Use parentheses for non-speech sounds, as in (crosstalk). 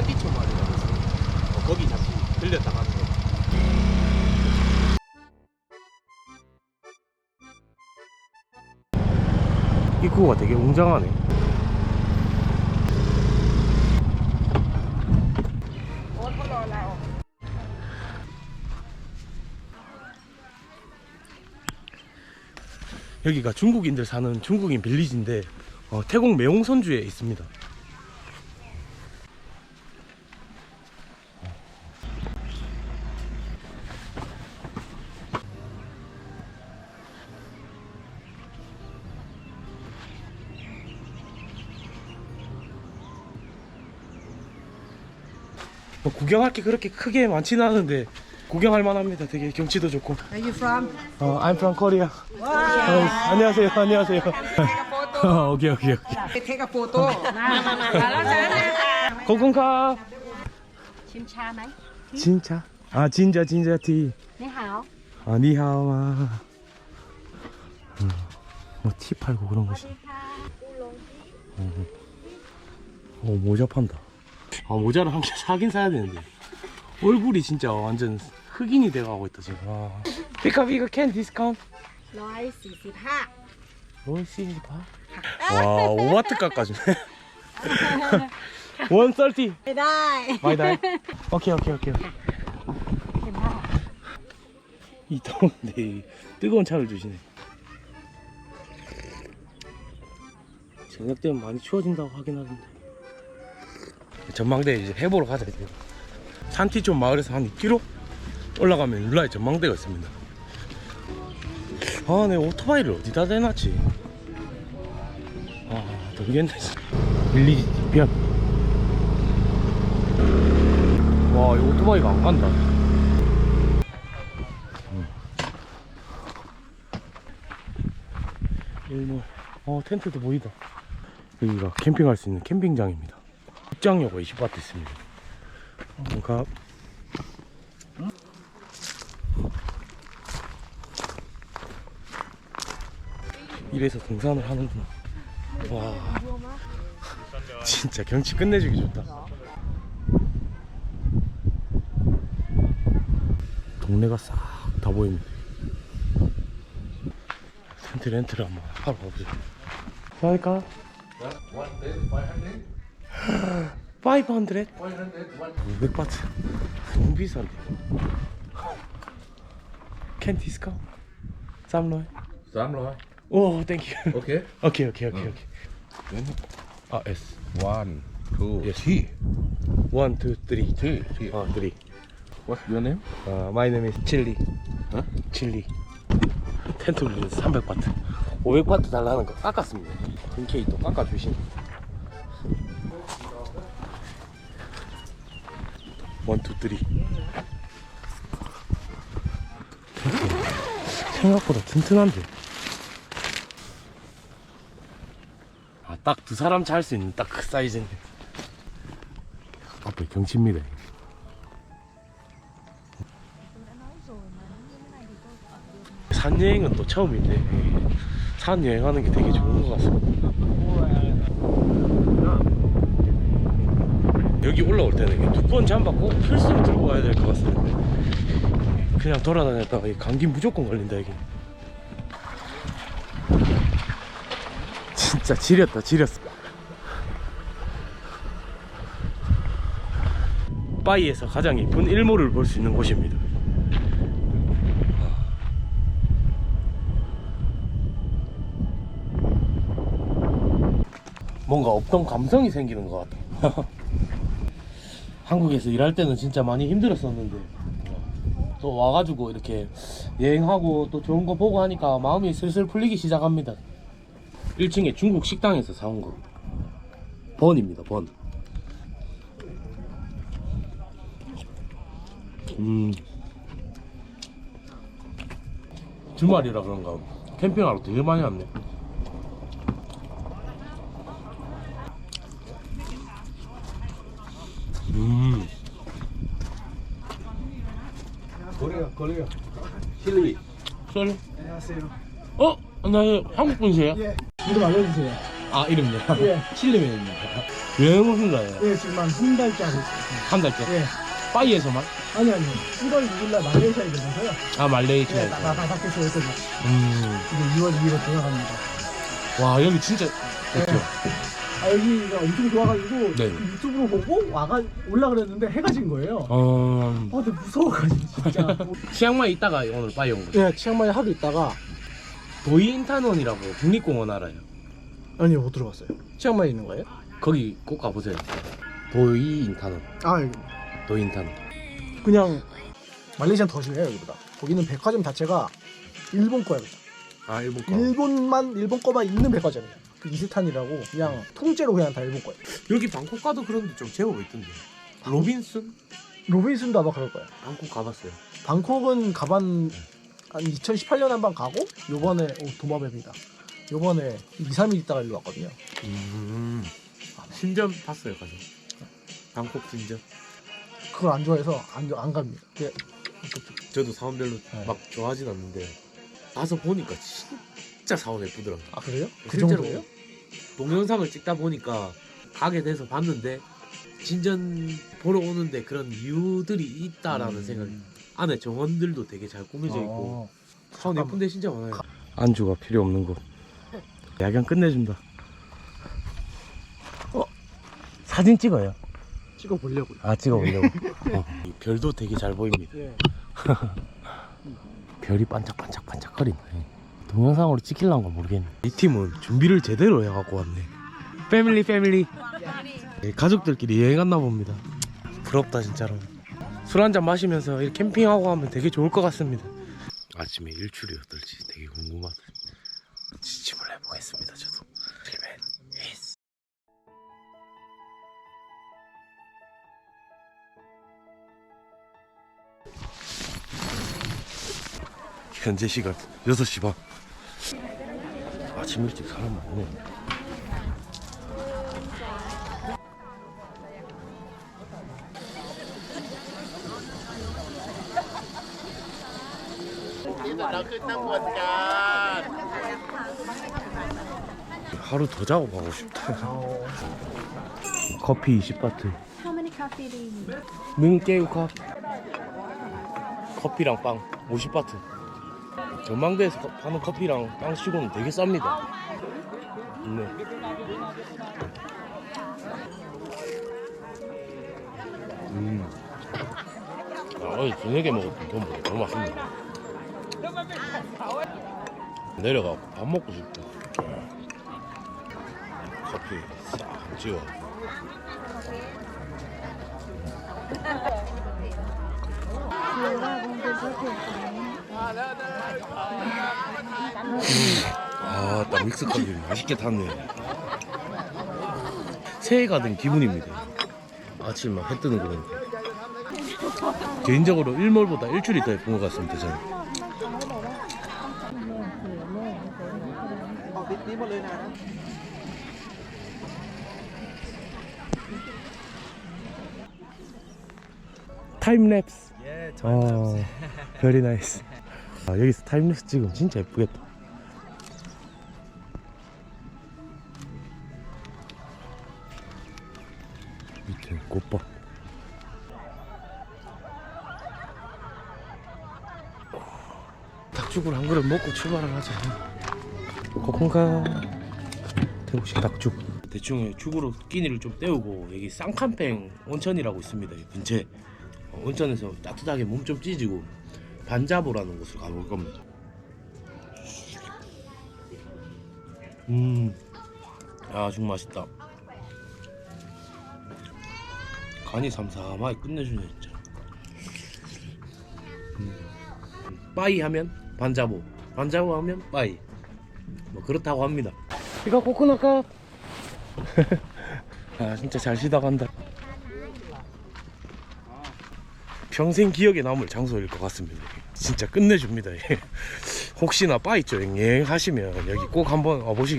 산지초 마을이라고 있어요. 어, 거기 잠시 들렸다 가는 거. 입구가 되게 웅장하네. 여기가 중국인들 사는 중국인 빌리지인데 어, 태국 매용선주에 있습니다. 뭐 구경할 게 그렇게 크게 많지는 않은데 구경할 만합니다. 되게 경치도 좋고. Where you from? 어, I'm from Korea. 어, 안녕하세요. 안녕하세요. (laughs) 어, 오케이 오케이 오케이. Take a photo. (laughs) cha mấy? 진짜. 아 진짜 진짜 티. Ni hao. 아 니하오마. 뭐티 팔고 그런 것이. 어, 어 모자 판다. 아 모자를 한 개 (laughs) 사긴 사야 되는데 얼굴이 진짜 완전 흑인이 돼가고 있다 지금. 와. 피카 피카 캔 디스카운트. Nói xì xì ha. 원씨 봐. 와 오마트 깎아주네. 원 썰티. Đây đây. 마이 다이. 오케이 오케이 오케이. 이 더운데 이 뜨거운 차를 주시네. 저녁 되면 많이 추워진다고 하긴 하던데. 전망대 이제 해보러 가자 이제. 산티촌 마을에서 한 2km 올라가면 율라의 전망대가 있습니다. 아, 내 오토바이를 어디다 대놨지? 아, 모르겠네. 빌리지 뒤편. 와, 이 오토바이가 안 간다. 일몰. 어, 텐트도 보이다. 여기가 캠핑할 수 있는 캠핑장입니다. 입장료가 20바트 있습니다. 뭔가 이래서 등산을 하는구나. 와, 진짜 경치 끝내주기 좋다. 동네가 싹 다 보입니다. 텐트 렌트를 한번 하러 가보자. 사니까 500? 500? 500, one. 500바트 너무 비싼데 캔 디스카운트? 쌈로에? 300. 오 땡큐 Okay. 오케이 오케이 오케이 오케이 아 S One, two, Yes. three. 원, 투, 쓰리 Three, three. 어, 쓰리 What's your name? 어, 마이 네임 이즈 칠리 어? 칠리 텐트 빌려서 300바트 500바트 달라는 거 깎았습니다 흔쾌히 또 깎아주신 원, 투, 쓰리 생각보다 튼튼한데. 아, 딱 두 사람 잘수 있는 딱 그 사이즈인데. 앞에 경치입니다. 산 여행은 또 처음인데 산 여행하는 게 되게 좋은 것 같습니다. 여기 올라올 때는 두꺼운 잠바 꼭 필수로 들고 와야 될 것 같습니다. 그냥 돌아다녔다가 이 감기 무조건 걸린다 여기. 진짜 지렸다 지렸어. 바이에서 가장 이쁜 일몰을 볼 수 있는 곳입니다. 뭔가 없던 감성이 생기는 것 같아. (laughs) 한국에서 일할 때는 진짜 많이 힘들었었는데 또 와가지고 이렇게 여행하고 또 좋은 거 보고 하니까 마음이 슬슬 풀리기 시작합니다. 1층에 중국 식당에서 사온 거. 번입니다, 번. 음. 주말이라 그런가 캠핑하러 되게 많이 왔네. Korea, Korea. Chile. 썰. 안녕하세요. 어? 나 한국 분이세요? 예. 이름 알려주세요. 아 이름요? 예. 칠리맨입니다. 여행 오신 거예요? 예, 지금 한한 달째 하고 있습니다. 한 달째? 예. 파이에서만? 아니, 아니. 1월 6일날 말레이시아에 내려서요. 아 말레이시아. 예, 나가다케서 여기서 음. 이제 2월 2일에 돌아갑니다. 와 여기 진짜 좋죠. 아, 여기가 엄청 좋아가지고 네. 유튜브로 보고 와가 올라 그랬는데 해가 진 거예요. 어. 아, 근데 무서워가지고 진짜. (laughs) 치앙마이 있다가 오늘 파이 온 거죠. 예, 치앙마이 하루 있다가 도이인탄원이라고 국립공원 알아요? 아니요 못 들어봤어요. 치앙마이 있는 거예요? 거기 꼭 가보세요. 도이인탄원. 아, 여기. 도이인탄원. 그냥 말레이시아는 더 심해요 여기보다. 거기는 백화점 자체가 일본 거예요. 아 일본 일본만 일본 거만 있는 백화점이에요. 그 이스탄이라고 그냥 통째로 그냥 다 일본 거예요. 여기 방콕 가도 그런데 좀 제법 있던데. 로빈슨? 로빈슨도 아마 그럴 거예요. 방콕 가봤어요. 방콕은 가반 한 2018년 한 번 가고 요번에 오 도마뱀이다. 요번에 2, 3일 있다가 일로 왔거든요. 음. 신전 봤어요 가서. 방콕 신전. 그걸 안 좋아해서 안, 안 갑니다. 그게 저도 사원 별로 네. 막 좋아하진 않는데 가서 보니까 진짜 사원 예쁘더라고요. 아 그래요? 그 실제로 정도예요? 동영상을 찍다 보니까 가게 돼서 봤는데 진전 보러 오는데 그런 이유들이 있다라는 생각이 안에 정원들도 되게 잘 꾸며져 있고 어. 사원. 예쁜 데 진짜 많아요. 안주가 필요 없는 곳. 야경 끝내준다. 어 사진 찍어요. 찍어 보려고요. 아 찍어 보려고. 어. (laughs) 이 별도 되게 잘 보입니다. 예. (laughs) 별이 반짝반짝 반짝거리네. 동영상으로 찍힐란 건 모르겠네. 이 팀은 준비를 제대로 해갖고 왔네. 패밀리 패밀리. 예, 가족들끼리 여행 갔나 봅니다. 부럽다 진짜로. 술 한잔 마시면서 이렇게 캠핑하고 하면 되게 좋을 것 같습니다. 아침에 일출이 어떨지 되게 궁금하다. 지침을 해보겠습니다. 저도. 필맨 히스. 현재 시간 6시 반. 아침 일찍 사람 많네. 하루 더 자고 가고 싶다. 커피 20바트. How many coffee do you need? 능깨우 컵. 커피랑 빵 50바트. 전망대에서 거- 파는 커피랑 빵 치고는 되게 쌉니다. 네. 음. 아, 어제 저녁에 먹었던 돈보다 너무 맛있네. 내려가 밥 먹고 싶다. 커피 싹 찍어. 아, 딱 믹스 커피 맛있게 탔네. 새해가 된 기분입니다. 아침 막해 뜨는 거 보니까. 개인적으로 일몰보다 일출이 더 예쁜 것 같습니다, 저는. 타임랩스. 예, 어, very nice. 아, 여기서 타임랩스 찍으면 진짜 예쁘겠다. 밑에 꽃밭. 닭죽을 한 그릇 먹고 출발을 하자. 고콩가 태국식 닭죽. 대충 죽으로 끼니를 좀 때우고 여기 쌍칸팽 온천이라고 있습니다. 이 근처에 어, 온천에서 따뜻하게 몸 좀 찢고 반자보라는 곳을 가볼 겁니다. 음, 아, 죽 맛있다. 간이 삼삼하게 끝내주네 진짜. 음. 빠이 하면 반자보, 반자보 하면 빠이. 뭐 그렇다고 합니다. 이거 코코넛 (laughs) 아 진짜 잘 쉬다 간다. 평생 기억에 남을 장소일 것 같습니다. 진짜 끝내줍니다. (laughs) 혹시나 빠이쪽 여행하시면 여기 꼭 한번 와보시기